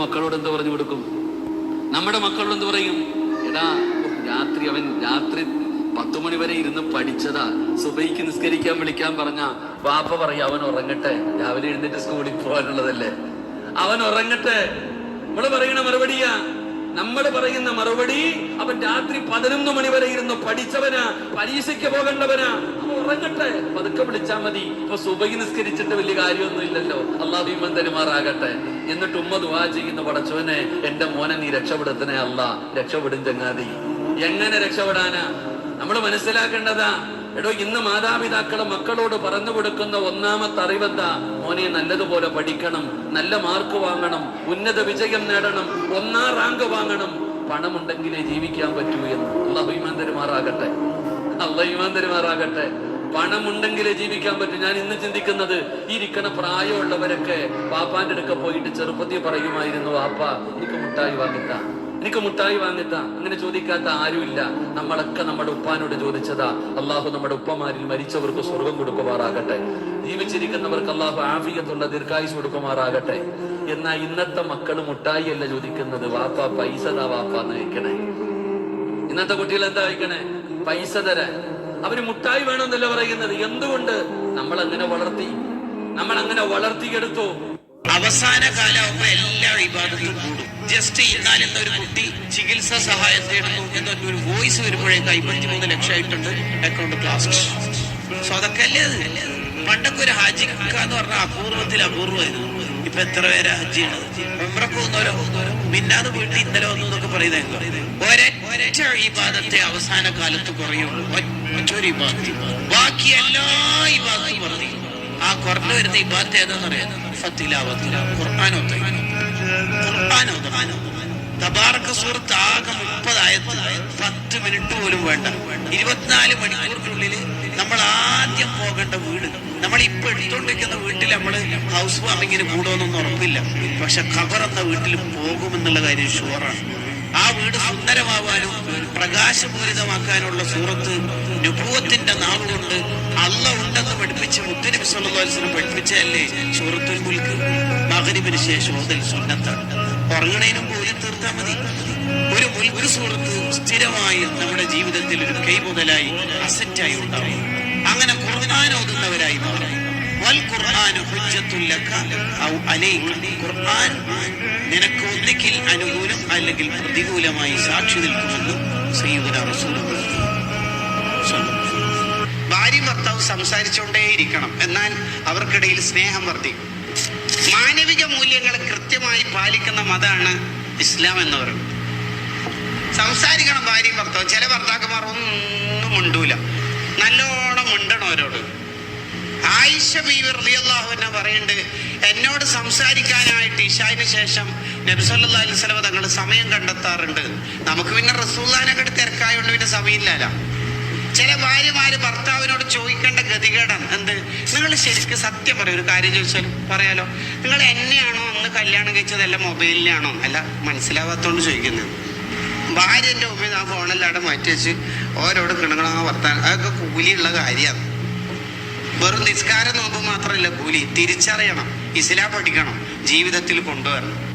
മക്കളോട് എന്ത് പറഞ്ഞു കൊടുക്കും? നമ്മുടെ മക്കളോട് എന്ത് പറയും? എടാ രാത്രി അവൻ രാത്രി പത്തു മണി വരെ ഇരുന്ന് പഠിച്ചതാ. സുബൈക്ക് നിസ്കരിക്കാൻ വിളിക്കാൻ പറഞ്ഞ വാപ്പ പറയും അവൻ ഉറങ്ങട്ടെ. രാവിലെ എഴുന്നേറ്റ് സ്കൂളിൽ പോകാനുള്ളതല്ലേ? അവൻ ഉറങ്ങട്ടെ. നമ്മൾ പറയണ മറുപടിയാ നമ്മൾ പറയുന്ന മറുപടി അവൻ രാത്രി പതിനൊന്ന് മണി വരെ ഇരുന്ന് പഠിച്ചവനാ പരീക്ഷയ്ക്ക് പോകേണ്ടവനാ. ഉറങ്ങട്ടെ. പതുക്കെ വിളിച്ചാ മതി. ഇപ്പൊ സുബൈ നിസ്കരിച്ചിട്ട് വലിയ കാര്യമൊന്നും ഇല്ലല്ലോ. അള്ളാഹു ഭീമൻ തരുമാറാകട്ടെ. എന്നിട്ട് ഉമ്മ ദുവാ ചെയ്യുന്ന പടച്ചവനെ എന്റെ മോനെ നീ രക്ഷപ്പെടുത്തണേ അല്ല രക്ഷപ്പെടും ചങ്ങാതി. എങ്ങനെ രക്ഷപ്പെടാനാ? നമ്മൾ മനസ്സിലാക്കേണ്ടതാ എടോ ഇന്ന് മാതാപിതാക്കളെ മക്കളോട് പറഞ്ഞു കൊടുക്കുന്ന ഒന്നാമത്തെ അറിവെന്താ മോനെ നല്ലതുപോലെ പഠിക്കണം നല്ല മാർക്ക് വാങ്ങണം ഉന്നത വിജയം നേടണം ഒന്നാം റാങ്ക് വാങ്ങണം. പണമുണ്ടെങ്കിലേ ജീവിക്കാൻ പറ്റൂ എന്ന്. അള്ളാഹു ഇമാൻ തരുമാറാകട്ടെ അള്ളാഹു ഇമാൻ പണമുണ്ടെങ്കിലേ ജീവിക്കാൻ പറ്റും. ഞാൻ ഇന്ന് ചിന്തിക്കുന്നത് ഇരിക്കണ പ്രായമുള്ളവരൊക്കെ പാപ്പാന്റെ അടുക്ക പോയിട്ട് ചെറുപ്പത്തിൽ പറയുമായിരുന്നു വാപ്പ എനിക്ക് മുട്ടായി വാങ്ങിത്താ. എനിക്ക് മുട്ടായി വാങ്ങിത്താ അങ്ങനെ ചോദിക്കാത്ത ആരുമില്ല. നമ്മളൊക്കെ നമ്മുടെ ഉപ്പാനോട് ചോദിച്ചതാ. അള്ളാഹു നമ്മുടെ ഉപ്പമാരിൽ മരിച്ചവർക്ക് സ്വർഗം കൊടുക്കുമാറാകട്ടെ. ജീവിച്ചിരിക്കുന്നവർക്ക് അള്ളാഹു ആഫിയത്തുള്ള ദീർഘായുസ് കൊടുക്കുമാറാകട്ടെ. എന്നാ ഇന്നത്തെ മക്കൾ മുട്ടായി അല്ല ചോദിക്കുന്നത്. വാപ്പ പൈസ താ വാപ്പ എന്ന് കഴിക്കണേ ഇന്നത്തെ കുട്ടികൾ എന്താ കഴിക്കണേ പൈസ തരാൻ. അവർ മുട്ടായി വേണമെന്നല്ല പറയുന്നത്. എന്തുകൊണ്ട്? നമ്മൾ അങ്ങനെ വളർത്തി. നമ്മൾ അങ്ങനെ വളർത്തിയെടുത്തു. അവസാന കാലാവുമ്പോ എല്ലാ വിവാദത്തിലും കൂടും. ജസ്റ്റ് ഇന്നാൽ എന്നൊരു കുട്ടി ചികിത്സാ സഹായം തേടുന്നു എന്നൊരു വോയിസ് വരുമ്പോഴേക്ക് അമ്പത്തിമൂന്ന് ലക്ഷമായിട്ടുണ്ട് അക്കൗണ്ട് ക്ലാസ് സോ അതൊക്കെ അല്ലേ അത്? പണ്ടൊക്കെ ഒരു ഹാജി എന്ന് പറഞ്ഞാൽ അപൂർവത്തിൽ അപൂർവമായിരുന്നു. ഇപ്പൊ എത്ര പേരാ ഹജ്ജിയാണ് ചെയ്യണത് ഒന്നോരോ മിന്നാന്ന് വീട്ടിൽ ഇന്നലെ വന്നു എന്നൊക്കെ പറയുന്നത് ഒരൊറ്റ ഇബാദത്തെ അവസാന കാലത്ത് കുറയുള്ളൂ. ഒറ്റ ഒരു ഇബാദത്ത് ബാക്കി എല്ലാ ഇബാദത്തും പറഞ്ഞു ആ കുറഞ്ഞു വരുന്ന ഇബാദത്ത് ഏതാണെന്നറിയാം ഫത്തിലാവത്തില ഖുർആാനോത്ത ഖുർആാനോത്ത തബാറക്ക സൂറത്ത് ആകെ മുപ്പതായത്ത് പത്ത് മിനിറ്റ് പോലും വേണ്ട. ഇരുപത്തിനാല് മണിക്കൂറിനുള്ളിൽ നമ്മൾ ആദ്യം പോകേണ്ട വീട്. നമ്മൾ ഇപ്പൊ എടുത്തോണ്ടിരിക്കുന്ന വീട്ടിൽ നമ്മൾ ഹൗസ് വാമിങ്ങിന് കൂടുമെന്നൊന്നും ഉറപ്പില്ല. പക്ഷെ ഖബർ എന്ന വീട്ടിൽ പോകുമെന്നുള്ള കാര്യം ഷുവറാണ് വീട് സുന്ദരമാവാനും പ്രകാശപൂരിതമാക്കാനുള്ള സൂറത്ത് നാവ് കൊണ്ട് അല്ല ഉണ്ടെന്ന് പഠിപ്പിച്ച് മുത്തനബി സല്ലാസ്ലം പഠിപ്പിച്ചതല്ലേ സൂറത്തുൽ മുൽക്ക്? മകരിവിന് ശേഷം മുതൽ സുന്നത്താണ് ഉറങ്ങണേനും പോലും തീർത്താൽ മതി. ഒരു മുൽക്ക് സൂറത്ത് സ്ഥിരമായി നമ്മുടെ ജീവിതത്തിൽ ഒരു കൈ മുതലായി അസറ്റായി ഉണ്ടാവും. അങ്ങനെ കുറഞ്ഞാനോതുന്നവരായി മാറും. ഖുർആൻ നിനക്ക് ഒന്നിക്കിൽ അനുകൂലം അല്ലെങ്കിൽ പ്രതികൂലമായി സാക്ഷി നിൽക്കുമെന്ന് സയ്യിദുന ഭാര്യ ഭർത്താവ് സംസാരിച്ചുകൊണ്ടേയിരിക്കണം. എന്നാൽ അവർക്കിടയിൽ സ്നേഹം വർദ്ധിക്കും. മാനവിക മൂല്യങ്ങൾ കൃത്യമായി പാലിക്കുന്ന മതമാണ് ഇസ്ലാം എന്ന് പറയുന്നത്. സംസാരിക്കണം ഭാര്യയും ഭർത്താവ്. ചില ഭർത്താക്കന്മാർ ഒന്നും ഉണ്ടൂല നല്ലോണം ആയിഷ ബീവി റളിയല്ലാഹു അൻഹ പറയുന്നുണ്ട് എന്നോട് സംസാരിക്കാനായിട്ട് ഇഷാന് ശേഷം നബി സല്ലല്ലാഹു അലൈഹി തങ്ങൾ സമയം കണ്ടെത്താറുണ്ട്. നമുക്ക് പിന്നെ റസൂല്ലാനൊക്കെ തിരക്കായോണ്ട് പിന്നെ സമയമില്ലല്ലോ. ചില ഭാര്യമാര് ഭർത്താവിനോട് ചോദിക്കേണ്ട ഗതികേടാണ്. എന്ത്? നിങ്ങൾ ശരിക്കും സത്യം പറയും. ഒരു കാര്യം ചോദിച്ചാൽ പറയാലോ. നിങ്ങൾ എന്നെയാണോ അന്ന് കല്യാണം കഴിച്ചതല്ല മൊബൈലിനാണോ അല്ല മനസ്സിലാവാത്തോണ്ട് ചോദിക്കുന്നത്. ഭാര്യന്റെ ഉമ്മ ആ ഫോണെല്ലാം മാറ്റി വെച്ച് ഓരോട് കിണങ്ങളാ വർത്താൻ അതൊക്കെ കൂലിയുള്ള കാര്യമാണ്. വെറും നിസ്കാരം നോമ്പ് മാത്രമല്ല കൂലി തിരിച്ചറിയണം ഇസ്ലാം പഠിക്കണം ജീവിതത്തിൽ കൊണ്ടുവരണം.